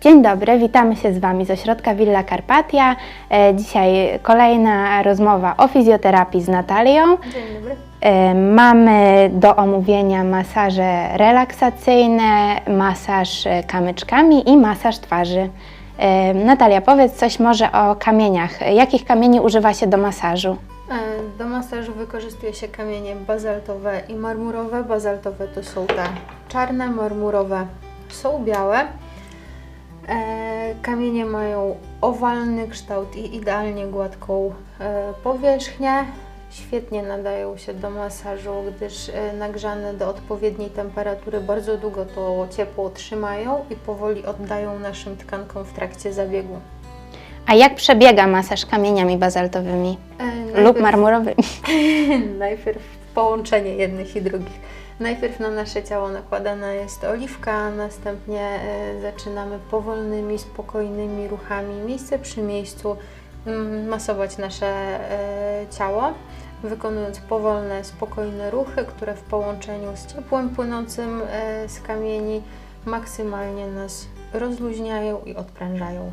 Dzień dobry, witamy się z Wami z ośrodka Villa Carpatia. E, Dzisiaj kolejna rozmowa o fizjoterapii z Natalią. Dzień dobry. E, Mamy do omówienia masaże relaksacyjne, masaż e, kamyczkami i masaż twarzy. Natalia, powiedz coś może o kamieniach. Jakich kamieni używa się do masażu? Do masażu wykorzystuje się kamienie bazaltowe i marmurowe. Bazaltowe to są te czarne, marmurowe są białe. E, Kamienie mają owalny kształt i idealnie gładką e, powierzchnię. Świetnie nadają się do masażu, gdyż e, nagrzane do odpowiedniej temperatury bardzo długo to ciepło trzymają i powoli oddają naszym tkankom w trakcie zabiegu. A jak przebiega masaż kamieniami bazaltowymi E, lub najpierw- marmurowymi? Najpierw połączenie jednych i drugich. Najpierw na nasze ciało nakładana jest oliwka, następnie e, zaczynamy powolnymi, spokojnymi ruchami, miejsce przy miejscu, mm, masować nasze e, ciało, wykonując powolne, spokojne ruchy, które w połączeniu z ciepłem płynącym e, z kamieni maksymalnie nas rozluźniają i odprężają.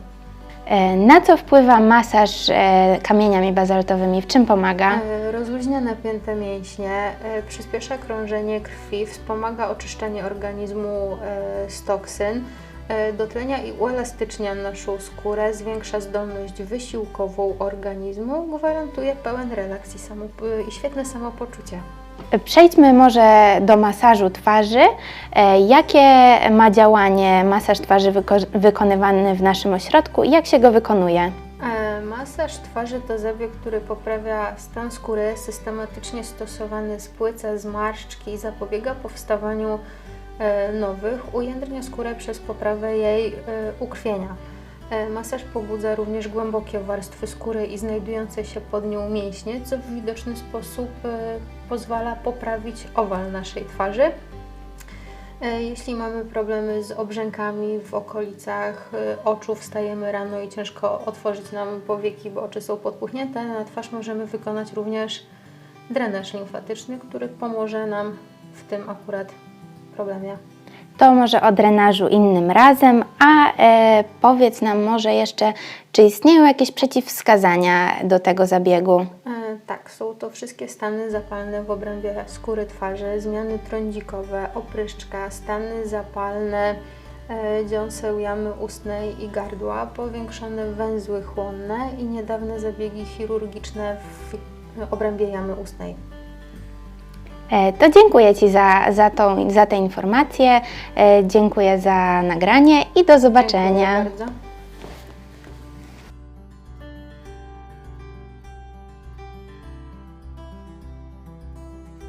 E, Na co wpływa masaż e, kamieniami bazaltowymi? W czym pomaga? E, Rozluźnia napięte mięśnie, przyspiesza krążenie krwi, wspomaga oczyszczanie organizmu z toksyn, dotlenia i uelastycznia naszą skórę, zwiększa zdolność wysiłkową organizmu, gwarantuje pełen relaks i świetne samopoczucie. Przejdźmy może do masażu twarzy. E, Jakie ma działanie masaż twarzy wyko- wykonywany w naszym ośrodku i jak się go wykonuje? E, Masaż twarzy to zabieg, który poprawia stan skóry, systematycznie stosowany spłyca zmarszczki i zapobiega powstawaniu e, nowych, ujędrnia skórę przez poprawę jej ukrwienia. E, Masaż pobudza również głębokie warstwy skóry i znajdujące się pod nią mięśnie, co w widoczny sposób e, pozwala poprawić owal naszej twarzy. E, Jeśli mamy problemy z obrzękami w okolicach oczu, wstajemy rano i ciężko otworzyć nam powieki, bo oczy są podpuchnięte, na twarz możemy wykonać również drenaż limfatyczny, który pomoże nam w tym akurat problemie. To może o drenażu innym razem, a e, powiedz nam może jeszcze, czy istnieją jakieś przeciwwskazania do tego zabiegu? E, Tak, są to wszystkie stany zapalne w obrębie skóry twarzy, zmiany trądzikowe, opryszczka, stany zapalne e, dziąseł jamy ustnej i gardła, powiększone węzły chłonne i niedawne zabiegi chirurgiczne w obrębie jamy ustnej. E, to dziękuję Ci za, za, tą, za te informacje, dziękuję za nagranie i do zobaczenia. Dziękuję bardzo.